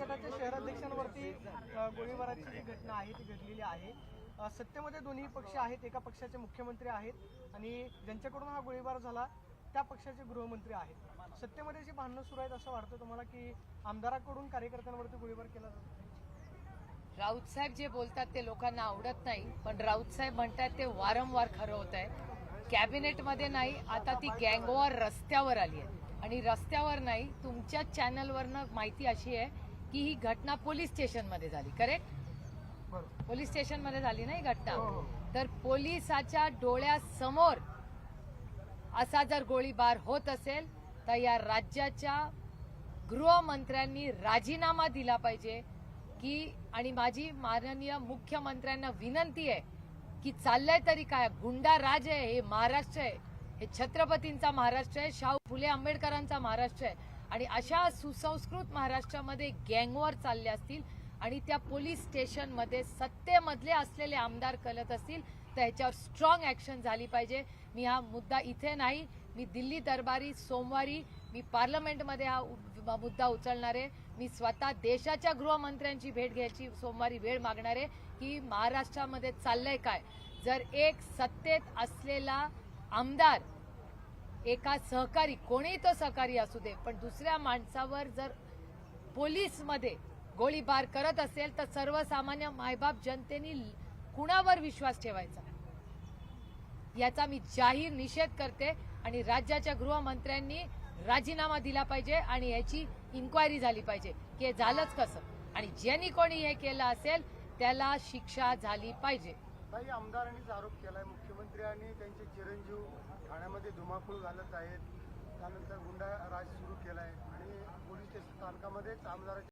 गटाच्या शहराध्यक्षांवरती गोळीबाराची जी घटना आहे ती घडलेली आहे. सत्तेमध्ये दोन्ही पक्ष आहेत एका पक्षाचे मुख्यमंत्री आहेत आणि ज्यांच्याकडून हा गोळीबार झाला त्या पक्षाचे गृहमंत्री आहेत. सत्तेमध्ये जी भांडणं सुरू आहेत असं वाटतं तुम्हाला की आमदाराकडून कार्यकर्त्यांवरती गोळीबार केला जातो? राऊत साहेब जे बोलतात ते लोकांना आवडत नाही. पण राऊत साहेब म्हणतात ते वारंवार खरं होत आहे. कॅबिनेटमध्ये नाही आता ती गँगवॉर रस्त्यावर आली आहे. आणि रस्त्यावर नाही तुमच्या चॅनलवरनं माहिती अशी आहे की ही घटना पोलीस स्टेशनमध्ये झाली करेक्ट पोलीस स्टेशनमध्ये झाली नाही घटना? हो, हो. तर पोलिसाच्या डोळ्यासमोर असा जर गोळीबार होत असेल तर या राज्याच्या गृहमंत्र्यांनी राजीनामा दिला पाहिजे की आणि माझी माननीय मुख्यमंत्र्यांना विनंती आहे की चाललंय तरी काय? गुंडा राज आहे हे महाराष्ट्र आहे. हे छत्रपतींचा महाराष्ट्र आहे शाहू फुले आंबेडकरांचा महाराष्ट्र आहे. आणि अशा सुसंस्कृत महाराष्ट्रामध्ये गँगवॉर चालले असतील आणि त्या पोलीस स्टेशनमध्ये सत्तेमधले असलेले आमदार कलत असतील तर ह्याच्यावर स्ट्रॉंग ॲक्शन झाली पाहिजे. मी हा मुद्दा इथे नाही. मी दिल्ली दरबारी सोमवारी मी पार्लमेंटमध्ये हा उ- मुद्दा उचलणार आहे. मी स्वतः देशाच्या गृहमंत्र्यांची भेट घ्यायची सोमवारी वेळ मागणार आहे की महाराष्ट्रामध्ये चाललंय काय. जर एक सत्तेत असलेला आमदार एका सहकारी कोणीही तो सहकारी असू दे पण दुसऱ्या माणसावर जर पोलीसमध्ये गोळीबार करत असेल तर सर्वसामान्य मायबाप जनतेने कुणावर विश्वास ठेवायचा? याचा मी जाहीर निषेध करते आणि राज्याच्या गृहमंत्र्यांनी राजीनामा दिला पाहिजे आणि याची इन्क्वायरी झाली पाहिजे की हे झालंच कसं? आणि ज्यांनी कोणी हे केलं असेल त्याला शिक्षा झाली पाहिजे. काही आमदारांनीच आरोप केलाय. मुख्यमंत्री आणि त्यांचे चिरंजीव ठाण्यामध्ये धुमाकूळ घालत आहेत. त्यानंतर गुंडा राज सुरू केलाय. आणि पोलीस स्टेशन स्थानकामध्येच आमदाराचे